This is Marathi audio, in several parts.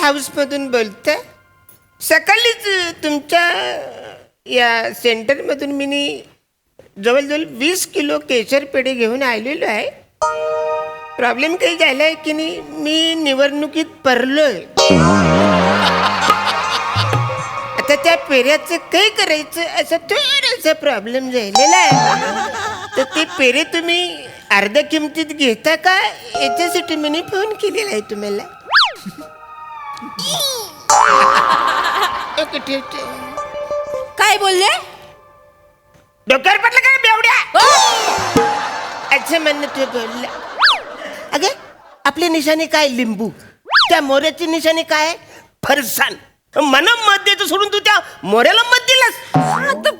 हाऊसमधून बोलत. आहे हाऊसमधून सकाळीच तुमच्या या सेंटरमधून मी नी जवळजवळ वीस किलो केशर पेढे घेऊन आलेलो आहे. प्रॉब्लेम काही झाला आहे की नाही मी निवडणुकीत परलोय. आता त्या पेऱ्याचं काय करायचं असं थोडासा प्रॉब्लेम झालेला आहे. तर ते पेरे तुम्ही अर्ध्या किमतीत घेता का? याच्यासाठी मी फोन केलेला आहे तुम्हाला. ओके काय बोलले? डोक्यावर पडलं काय बेवड्या? अच्छा म्हणणं ते बोलला. अगे आपली निशाणी काय लिंबू? त्या मोऱ्याची निशाणी काय? फरसाण मला मत देतो सोडून तू त्या मोऱ्याला मत दिलास. आता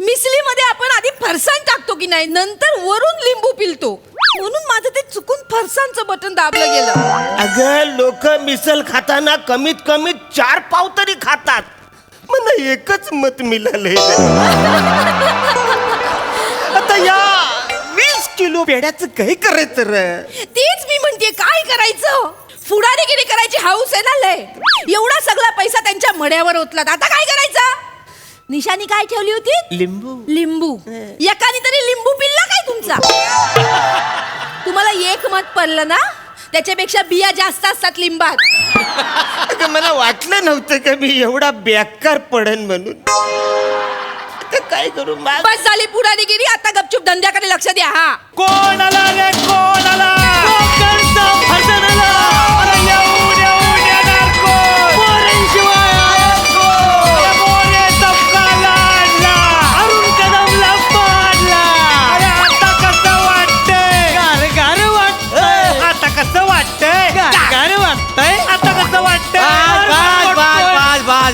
मिसली मध्ये आपण आधी फरसाण टाकतो की नाही? नंतर वरून लिंबू पिलतो. म्हणून माझं ते चुकून फरसाणचं बटन दाबलं गेलं. अगं लोक मिसल खाताना कमीत कमी चार पाव तरी खातात. मला एकच मत मिळालंय. आता या वीस किलो पेढ्याचं काही करायचं रे? तेच मी म्हणते काय करायचं? फुडारीगिरी करायची हाऊस आहे ना लय. एवढा सगळा पैसा त्यांच्या मड्यावर ओतलात आता काय करायचं? निशानी काय ठेवली होती? लिंबू. लिंबू. एकाने तरी लिंबू पिल्ला काय तुमचा? तुम्हाला एक मत पडलं ना? त्याच्यापेक्षा बिया जास्त असतात लिंबात. अगं मला वाटलं नव्हतं का मी एवढा बेकार पडन म्हणून. आता काय करू मा बस झाली पुढारीगिरी. आता गपचूप धंद्याकडे लक्ष द्या हा. कोण आला रे कोण? आला कोकणचा फरसान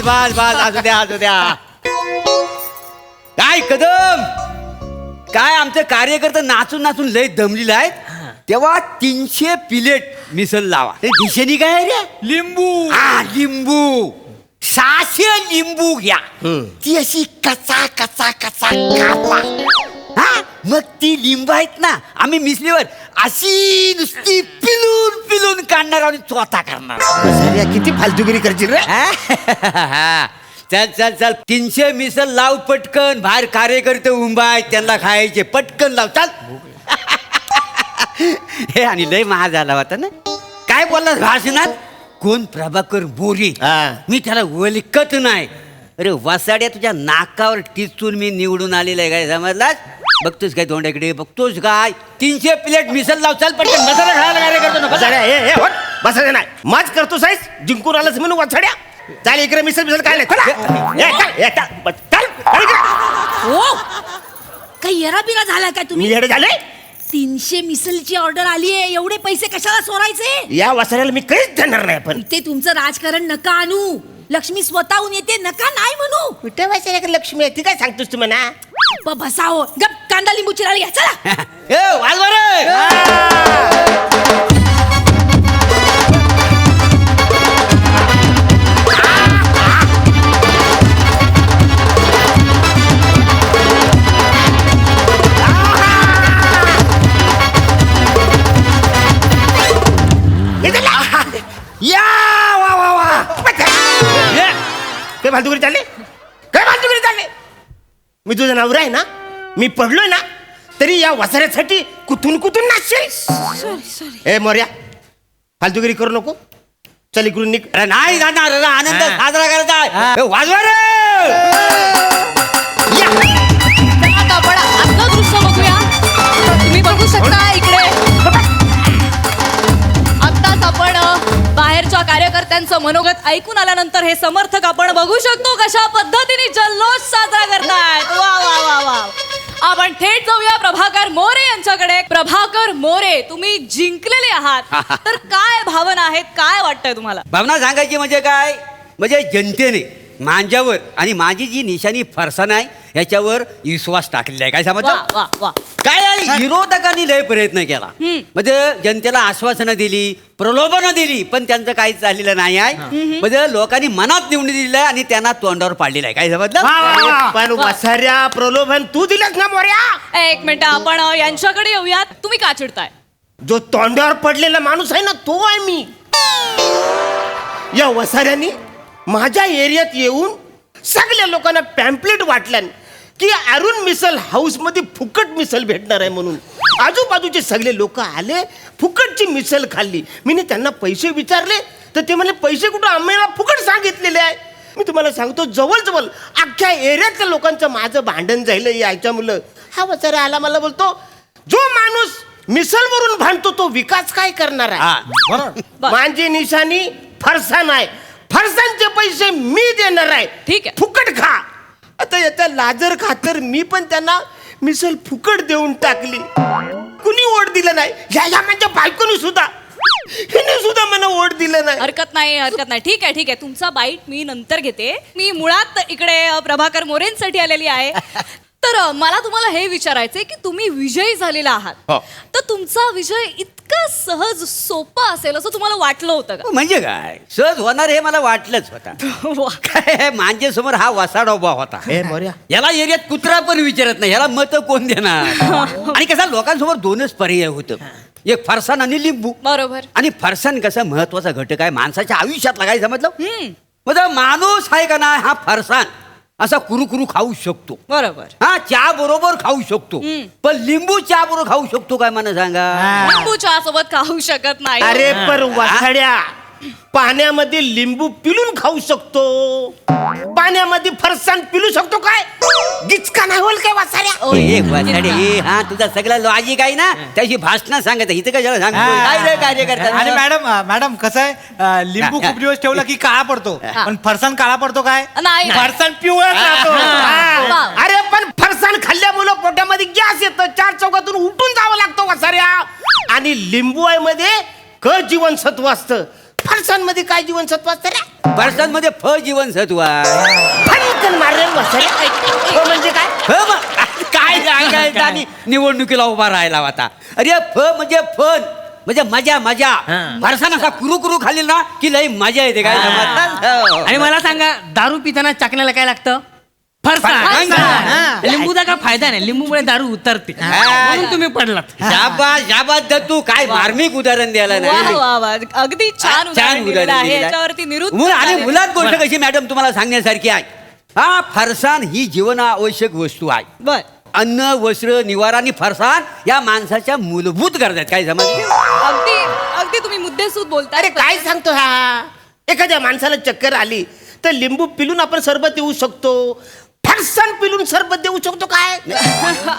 बस बस बस असू द्या असू द्या. काय कदम? काय आमचं कार्यकर्ता नाचून नाचून लय दमलेलं आहेत. तेव्हा तीनशे प्लेट मिसल लावा. ते दिशेनी काय रे? लिंबू. हा लिंबू. सहाशे लिंबू घ्या. ती अशी कचा कचा कचा कापा. हा मग ती लिंबू आहेत ना आम्ही मिसलीवर अशी नुसती पिलून पिलून काढणार आणि चोथा करणार. साऱ्या किती फालतुगिरी करशील रे? हा? चल चल चल. तीनशे मिसल लाव पटकन. बाहेर कार्यकर्ते उंबा आहेत त्यांना खायचे. पटकन लाव. चल. हे आणि लय महा झाला होता ना? काय बोललास भाषणात? कोण प्रभाकर मोरे? हा. मी त्याला ओळखत नाही. अरे वसाड्या तुझ्या नाकावर टिचून मी निवडून आलेला आहे काय समजलास? बघतोस काय तोंडाकडे? बघतोस काय? तीनशे प्लेट मिसल लाव चल पटकन. मसाला खायला कार्यकर्ता नको बसाड्या हे हे होत. बसायचं नाही. माच करतो साईस जिंकून आलास म्हणून वाचड्या. चाल इकडे मिसल मिसल काय नाही चला. ये, चल, ये, चल, बस, चल, चल इकडे. हो. काही येरा बिरा झाला काय मी तुम्ही येडे झाले तीनशे मिसलची ऑर्डर आली आहे. एवढे पैसे कशाला सोरायचे या वासऱ्याला मी काहीच देणार नाही पण. ते तुमचं राजकारण नका आणू. लक्ष्मी स्वतःहून येते नका नाही म्हणू. कुठे वासऱ्याकडे लक्ष्मी आहे? ती काय सांगतोस तू म्हणा? ब- बसावं गप कांदा लिंबू चिराळ घ्या चला ए वाजवा रे हे चला. या वा वा वा ये. काय काय फालतुगिरी चालले मी तुझं नवरा आहे ना मी पडलोय ना तरी या वासऱ्यासाठी कुठून कुठून नाचशील? सॉरी सॉरी ए मोर्या फालतुगिरी करू नको. चल इकडून निघ. अरे नाही जाणार आनंद. साजरा करायचा वाजवा रे! मनोगत ऐकून आल्यानंतर हे समर्थक आपण बघू शकतो कशा पद्धतीने जल्लोष साजरा करतायत. वा वा वा वा. आपण थेट जाऊया प्रभाकर मोरे यांच्याकडे. प्रभाकर मोरे तुम्ही जिंकलेले आहात. तर काय भावना आहेत? काय वाटतंय तुम्हाला? भावना सांगायची म्हणजे काय? म्हणजे जनतेने माझ्यावर आणि माझी जी निशाणी फरसाण आहे याच्यावर विश्वास टाकलेला आहे. काय वा समजलं? वा वा काय आहे, विरोधकांनी लय प्रयत्न केला. हम्म. म्हणजे जनतेला आश्वासनं दिली प्रलोभनं दिली पण त्यांचं काहीच झालेलं नाही आहे. म्हणजे लोकांनी मनात निवडून दिलेलं आहे आणि त्यांना तोंडावर पाडलेलं आहे. काय समजलं? पण वसाऱ्या प्रलोभन तू दिलंस ना मोर्या? एक मिनिट आपण अ, यांच्याकडे येऊयात. तुम्ही का चिडताय? जो तोंडावर पडलेला माणूस आहे ना तो आहे मी. या वसाऱ्यांनी माझ्या एरियात येऊन सगळ्या लोकांना पॅम्पलेट वाटल्यान की अरुण मिसल हाऊसमध्ये फुकट मिसल भेटणार आहे म्हणून. आजूबाजूचे सगळे लोक आले फुकटची मिसल खाल्ली. मी त्यांना पैसे विचारले तर ते म्हणले पैसे कुठं? आम्हाला फुकट सांगितलेले आहे. मी तुम्हाला सांगतो जवळजवळ अख्ख्या एरियातल्या लोकांचं माझं भांडण झालं यायच्या मुलं. हा वसारा आला मला बोलतो जो माणूस मिसलवरून भांडतो तो विकास काय करणार आहे? हा. माझी निशाणी फरसाण आहे. फरसाणचे पैसे मी देणार आहे. ठीक आहे. फुकट खा. आता याच्या लाजर खातर मी पण त्यांना मिसल फुकट देऊन टाकली. कुणी ओढ दिलं नाही? या या माझ्या बायकोनी सुद्धा. हिने सुद्धा मला ओढ दिलं नाही. हरकत नाही हरकत नाही. ठीक आहे ठीक आहे. तुमचा बाईट मी नंतर घेते. मी मुळात इकडे अ, प्रभाकर मोरेंसाठी आलेली आहे. तर मला तुम्हाला हे विचारायचंय की तुम्ही विजयी झालेला आहात. हो. तर तुमचा विजय इतका सहज सोपा असेल असं तुम्हाला वाटलं होतं का? म्हणजे काय? सहज होणार हे मला वाटलंच होता. वा. काय माझ्यासमोर हा वसाडा उभा होता. हे मोर्या याला एरियात कुत्रा पण विचारत नाही याला मत कोण देणार? आणि कसा लोकांसमोर दोनच पर्याय होत. एक फरसाण आणि लिंबू. बरोबर. आणि फरसाण कसा महत्त्वाचा घटक आहे माणसाच्या आयुष्यातला काय समजलं? हम्म, म्हणजे माणूस आहे का नाही हा फरसाण असा कुरुकुरू खाऊ शकतो. बरोबर. हा चहा बरोबर खाऊ शकतो. हम्म. पण लिंबू चहा बरोबर खाऊ शकतो काय मला सांगा? लिंबू चहा सोबत खाऊ शकत नाही. अरे पर वासाड्या पाण्यामध्ये लिंबू पिलून खाऊ शकतो. पाण्यामध्ये फरसाण पिलू शकतो काय? गिचका नाही होईल काय ओ, वाचाडे, ए, हा तुझा सगळा लॉजिक आहे ना? त्याची भाषण सांगत इथं कशाला सांगतो हा. काय रे कार्य आणि करतात मॅडम अं, मॅडम कसं आहे? अं, लिंबू खूप दिवस ठेवला की काळा पडतो. पण फरसाण काळा पडतो काय? नाही. फरसाण पिवळा राहतो. हा. अरे पण फरसाण खाल्ल्यामुळं पोटामध्ये गॅस येतं. चार चौकातून उठून जावं लागतं वसाऱ्या. आणि लिंबू आहे मध्ये क जीवनसत्व असतं? फरसाणमध्ये काय जीवनसत्व असतं रे? फरसाणमध्ये फ जीवनसत्व आहे फणकन मारेल वसाऱ्या क म्हणजे काय? फ म- काय सांगायचं आणि निवडणुकीला उभा राहायला होता. अरे फ म्हणजे फन. म्हणजे मजा मजा. फरसाण असा कुरू कुरू खाली ना की लई मजा येते काय? आणि मला सांगा दारू पिताना चाकण्याला काय लागतं? फरसाण फरसाण. हा. लिंबूचा काय फायदा नाही. लिंबूमुळे दारू उतरते. म्हणून तुम्ही पडलात. शाबास शाबास दत्तू काय मार्मिक उदाहरण द्यायला वा नाही वा वा. अगदी छान उदाहरण दिलेलं आहे. दिलेलं याच्यावरती आहे. निरुत्तर मग आणि मुलात गोष्ट कशी मॅडम तुम्हाला सांगण्यासारखी आहे? हा फरसाण ही जीवनावश्यक वस्तू आहे. बर. अन्न वस्त्र निवारा आणि फरसाण या माणसाच्या मूलभूत गरजा आहेत. काय समज अगदी अगदी तुम्ही मुद्देसूद बोलताय. अरे काय सांगतो हा? एखाद्या माणसाला चक्कर आली तर लिंबू पिलून आपण सरबत देऊ शकतो. फरसाण पिलून सरबत देऊ शकतो काय?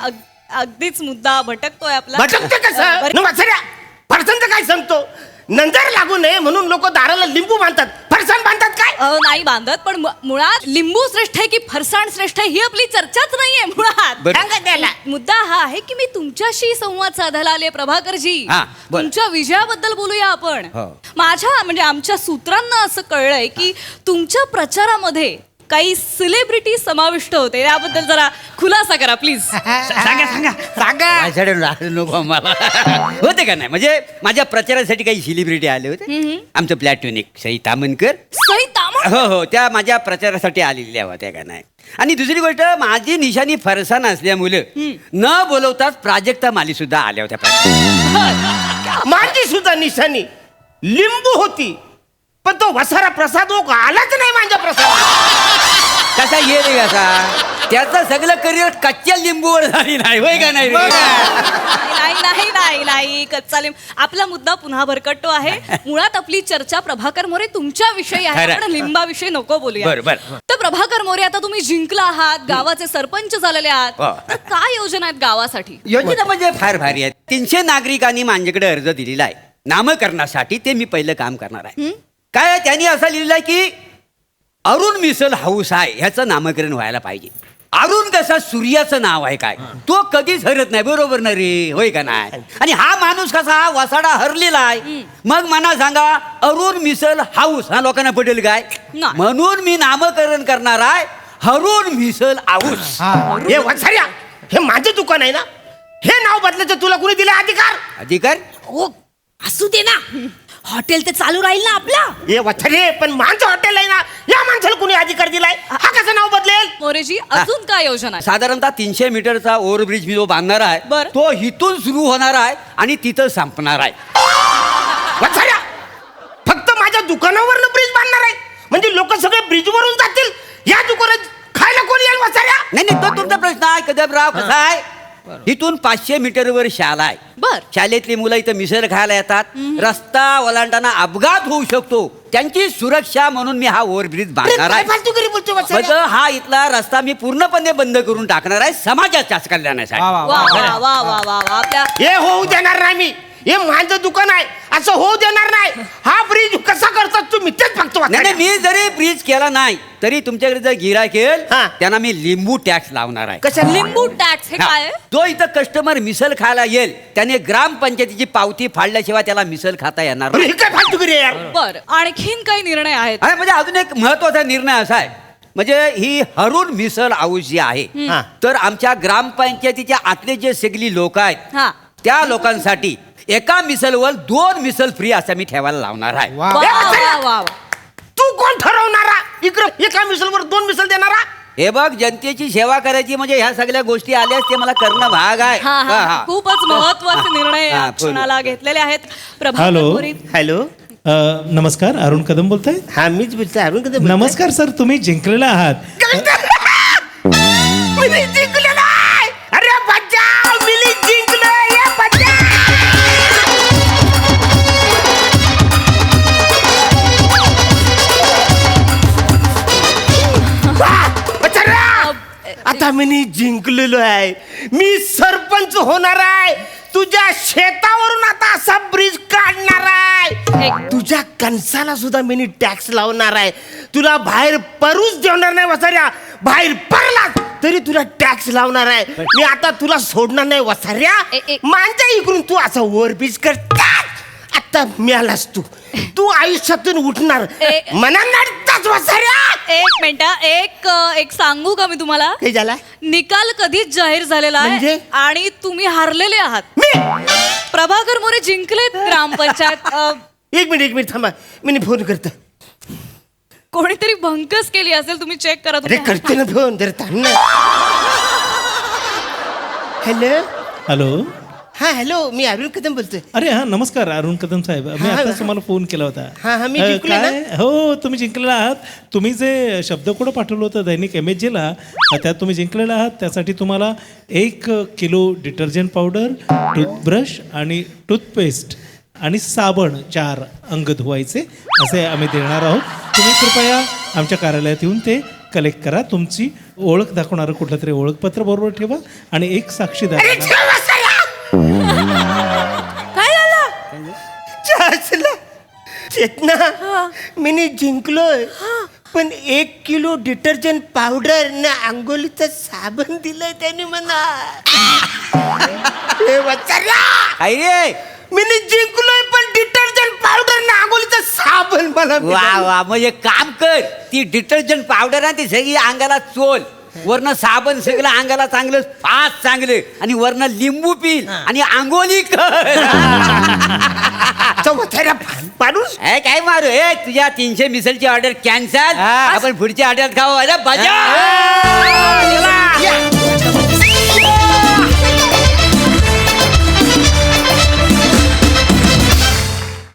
अग- अगदीच मुद्दा भटकतोय आपला. भटकते कसं? बरं. वाचऱ्या काय सांगतो? नंतर लागू नये म्हणून लोक दाराला लिंबू बांधतात. फरसाण बांधतात काय? नाही बांधत पण मु- मुळात लिंबू श्रेष्ठ आहे की फरसाण श्रेष्ठ आहे ही आपली चर्चाच नाहीये मुळात. बरं. सांगा त्याला. मुद्दा हा आहे की मी तुमच्याशी संवाद साधायला आले प्रभाकरजी. हा. तुमच्या विजयाबद्दल बोलूया आपण. हो. माझ्या म्हणजे आमच्या सूत्रांना असं कळलंय की तुमच्या प्रचारामध्ये काही सेलिब्रिटी समाविष्ट होते. याबद्दल जरा खुलासा करा प्लीज सांगा सांगा. सांगा. माझ्याकडे राहिलं नको मला. होते का नाही? म्हणजे माझ्या प्रचारासाठी काही सेलिब्रिटी आले होते. आमचं प्लॅटोनिक सई तामनकर सई तामा हो हो. त्या माझ्या प्रचारासाठी आलेल्या होत्या का नाही? आणि दुसरी गोष्ट माझी निशाणी फरसाण असल्यामुळं न बोलवताच प्राजक्ता माली सुद्धा आल्या होत्या. प्रचारात. माझी सुद्धा निशाणी. लिंबू होती. पण तो वसारा प्रसाद ओक आलाच नाही माझ्या प्रसाद. कसा ये रे कसा? त्याचं सगळं करिअर कच्च्या लिंबूवर झाली नाही होय का नाही रे? नाही नाही नाही नाही कच्चा लिंब. आपला मुद्दा पुन्हा भरकटतो आहे. मुळात आपली चर्चा प्रभाकर मोरे तुमच्या विषयी आहे. आपण लिंबाविषयी नको बोलूया. बरं, बरं. तर प्रभाकर मोरे आता तुम्ही जिंकला आहात गावाचे सरपंच झालेले आहात. हो. तर काय योजना आहेत गावासाठी? योजना म्हणजे फार भारी आहे तीनशे नागरिकांनी माझ्याकडे अर्ज दिलेला आहे. नामकरणासाठी ते मी पहिलं काम करणार आहे. काय त्यांनी असं लिहिलं की अरुण मिसल हाऊस आहे ह्याचं नामकरण व्हायला पाहिजे. अरुण कसा सूर्याचं नाव आहे काय? तो कधीच हरत नाही बरोबर ना रे? होय का नाही? आणि हा माणूस कसा हा वसाडा हरलेला आहे. मग मला सांगा अरुण मिसल हाऊस हा लोकांना पटेल काय? नाही. म्हणून मी नामकरण करणार आहे हरुण मिसल हाऊस. हे. वसाऱ्या हे माझं दुकान आहे ना? हे नाव बदलायचं तुला कुणी दिला अधिकार? अधिकार? ओ असू दे ना. हॉटेल ते चालू राहील ना आपला. हे वथरे पण माझं हॉटेल आहे ना या माणसाला कुणी अधिकार दिलाय? हा कसं नाव बदलेल? मोरेजी अजून काय योजना आहे? साधारणतः तीनशे मीटरचा ओव्हरब्रिज मी जो बांधणार आहे बरं. तो इथून सुरू होणार आहे आणि तिथं संपणार आहे. फक्त माझ्या दुकानावरनं ब्रिज बांधणार आहे. म्हणजे लोक सगळे ब्रिजवरून जातील. या दुकानात खायला कोणी येईल वसाऱ्या नाही नाही तो तुमचा प्रश्न आहे कदमराव कसा आहे? इथून पाचशे मीटरवर शाला आहे. बर. शालेतली मुलं इथं मिसळ खायला येतात. रस्ता ओलांडताना अपघात होऊ शकतो. त्यांची सुरक्षा म्हणून मी हा ओव्हरब्रिज बांधणार आहे. म्हणजे हा इथला रस्ता मी पूर्णपणे बंद करून टाकणार आहे समाजाच्या कल्याणासाठी. वा वा वा वा वा. हे होऊ देणार नाही मी. हे माझं दुकान आहे असं होऊ देणार नाही हा ब्रिज कसा करतात तुम्ही तेच फक्त नाही नाही, वसाऱ्या. मी जरी ब्रिज केला नाही तरी तुमच्याकडे जर गिरायक येईल हा. त्यांना मी लिंबू टॅक्स लावणार आहे कशा लिंबू टॅक्स हे. काय आहे? जो इथं कस्टमर मिसल खायला येईल त्याने ग्रामपंचायतीची पावती फाडल्याशिवाय त्याला मिसल खाता येणार अरे, हे काय आहे यार बर आणखीन काही निर्णय आहेत आणि म्हणजे अजून एक महत्त्वाचा निर्णय असा आहे म्हणजे ही हरुण मिसल हाऊस जी आहे हा. तर आमच्या ग्रामपंचायतीच्या आतले जे सगळी लोक आहेत हा त्या लोकांसाठी एका मिसलवर दोन मिसल फ्री असं मी ठेवायला लावणार आहे. वा वा वसाऱ्या! वा वा तू कोण ठरवणारा? इकडं एका मिसलवर दोन मिसल देणारा? हे बघ जनतेची सेवा करायची म्हणजे ह्या सगळ्या गोष्टी आल्यास ते मला करणं भाग आहे. हा हा, हा हा. खूपच महत्त्वाचे निर्णय हा, बोल. क्षणाला घेतलेले आहेत. प्रभाकर हॅलो. मोरे. हॅलो. अ, नमस्कार. अरुण कदम बोलताय? हा मीच बोलतोय. अरुण कदम. नमस्कार सर. तुम्ही जिंकलेला आहात. आता मी जिंकलेलो आहे. मी सरपंच होणार आहे. तुझ्या शेतावरून आता असा ब्रिज काढणार आहे. तुझ्या कणसाला सुद्धा मी टॅक्स लावणार आहे. तुला बाहेर परूच देणार नाही वसाऱ्या. बाहेर पडला तरी तुला टॅक्स लावणार आहे. मी आता तुला सोडणार नाही वसाऱ्या. मानच्या इकडून तू असं ओव्हरब्रिज करतात आता मिळालास तू. तू आयुष्यातून उठणार. ए- मना नडताच वसाऱ्या. एक मिनिट एक एक सांगू का मी तुम्हाला? काय झाला? निकाल कधीच जाहीर झालेला म्हणजे? आहे आणि तुम्ही हारलेले आहात. मी? प्रभाकर मोरे जिंकलेत ग्रामपंचायत अ, एक मिनिट एक मिनिट थांबा. मी फोन करतो. कोणीतरी भंकस केली असेल तुम्ही चेक करा अरे. करते ना फोन तर थांब ना. हॅलो हॅलो हा हॅलो मी अरुण कदम बोलतोय अरे हा नमस्कार अरुण कदम साहेब मी हा, आता हा. तुम्हाला फोन केला होता हा, हा, मी अ, ना? काय हो तुम्ही जिंकलेला आहात तुम्ही जे शब्दकोड पाठवलं होतं दैनिक एम एच जीला त्यात तुम्ही जिंकलेला आहात त्यासाठी तुम्हाला एक किलो डिटर्जंट पावडर टूथब्रश आणि टूथपेस्ट आणि साबण चार अंग धुवायचे असे आम्ही देणार आहोत तुम्ही कृपया आमच्या कार्यालयात येऊन ते कलेक्ट करा तुमची ओळख दाखवणारं कुठलं तरी ओळखपत्र बरोबर ठेवा आणि एक साक्षीदार अरे. ठेव! काय झालं? चाचला. चेतना मी जिंकलोय. पण एक किलो डिटर्जंट पावडर ना आंघोलीचं साबण दिलंय त्याने मला. हे वचाऱ्या काय रे! मी जिंकलोय पण डिटर्जंट पावडर ना आंघोलीचं साबण मला वा मिळालं. वा म्हणजे काम कर. ती डिटर्जंट पावडर आहे ती सगळी अंगाला चोल. वरनं साबण सगळं अंगाला चांगलं फास्ट चांगलं. आणि वरनं लिंबू पिल आणि ए, काय मारू? ए तुझ्या तीनशे मिसलची ऑर्डर कॅन्सल. आपण पुढची ऑर्डर खाऊ. अरे बजा.